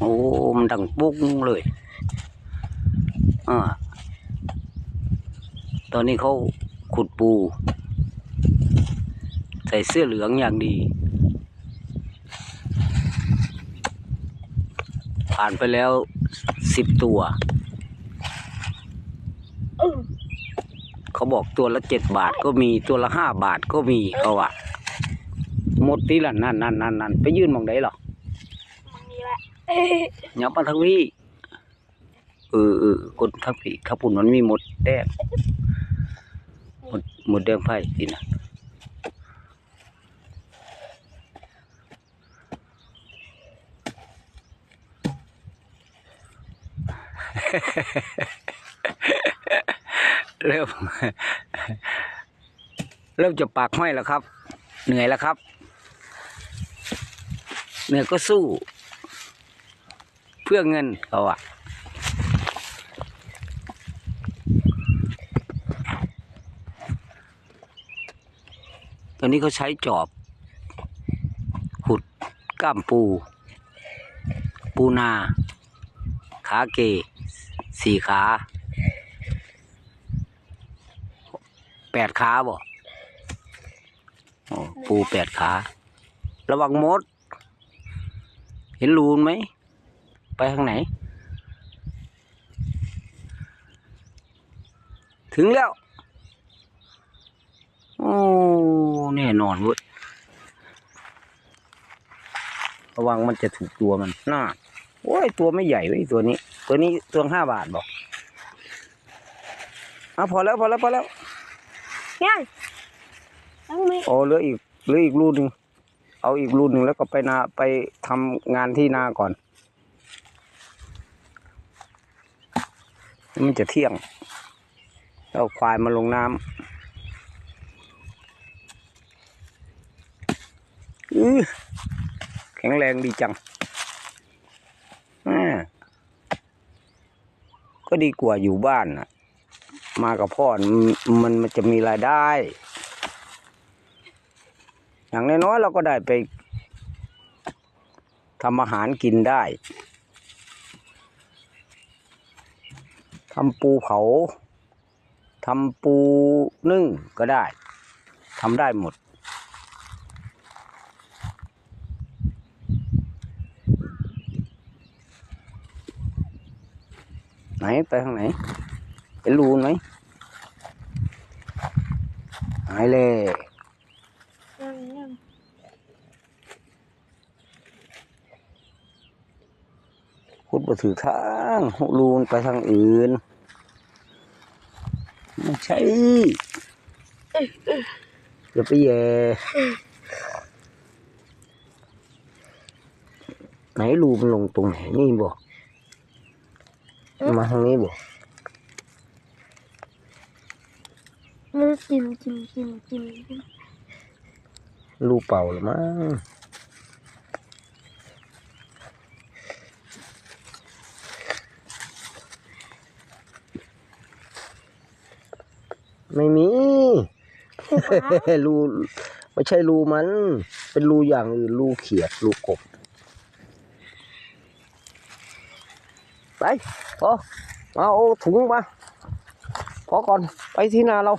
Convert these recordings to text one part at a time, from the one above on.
โอ้มันดังปุ้งเลยอ่าตอนนี้เขาขุดปู ใส่เสื้อเหลืองอย่างดี ผ่านไปแล้วสิบตัว เขาบอกตัวละเจ็ดบาทก็มีตัวละห้าบาทก็มีเขาว่าหมดที่ละนั่นนั่นนั่นนั่นไปยื่นมองไหนหรอมันมีแหละ ยับมาทั้งพี่เออเออกดทั้งพี่ข้าปุ่นมันมีหมดแดงหมดหมดแดงไผ่สินะเริ่มเริ่มจะปากห้อยแล้วครับ เหนื่อยแล้วครับ เหนื่อยก็สู้ พื่อเงินเขาอะตอนนี้เขาใช้จอบ ขุดก้ามปู ปูนา ขาเก สี่ขาแปดขาบ่ปูแปดขา ระวังมด เห็นรูนไหม ไปทางไหน ถึงแล้ว โอ้แน่นอนเว้ยระวังมันจะถูกตัวมันน่าโอ้ย ตัวไม่ใหญ่เว้ยตัวนี้ ตัวนี้ตัวห้าบาทบอกอะพอแล้วพอแล้วพอแล้วเนี่ยแล้วมีโอ้เหลืออีกเหลืออีกรูหนึ่งเอาอีกรูหนึ่งแล้วก็ไปนาไปทำงานที่นาก่อน มันจะเที่ยงเอาควายมาลงน้ำอื้อแข็งแรงดีจังก็ดีกว่าอยู่บ้านนะมากับพ่อนมันมันจะมีรายได้ อย่างน้อยๆเราก็ได้ไปทำอาหารกินได้ ทำปูเผาทำปูนึ่งก็ได้ทำได้หมด ไหนไปทางไหนเห็นรูนไหมหายเลยยังยังพุดมาถือทางหุลูนไปทางอื่น ไม่ใช่อย่าไปแย่ไหนรูมันลงตรงไหนนี่บ่มาทางนี้บ่มันจิ้มจิ้มจิ้มจิ้มจิ้มรูเป่าหรือมั้ง ไม่มีรูไม่ใช่รูมัน เป็นรูอย่างอื่นรูเขียดรูกบ ไปพอมาเอาถุงมาพอก่อนไปที่นาเรา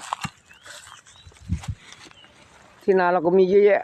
ที่นาเราก็มีเยอะแยะ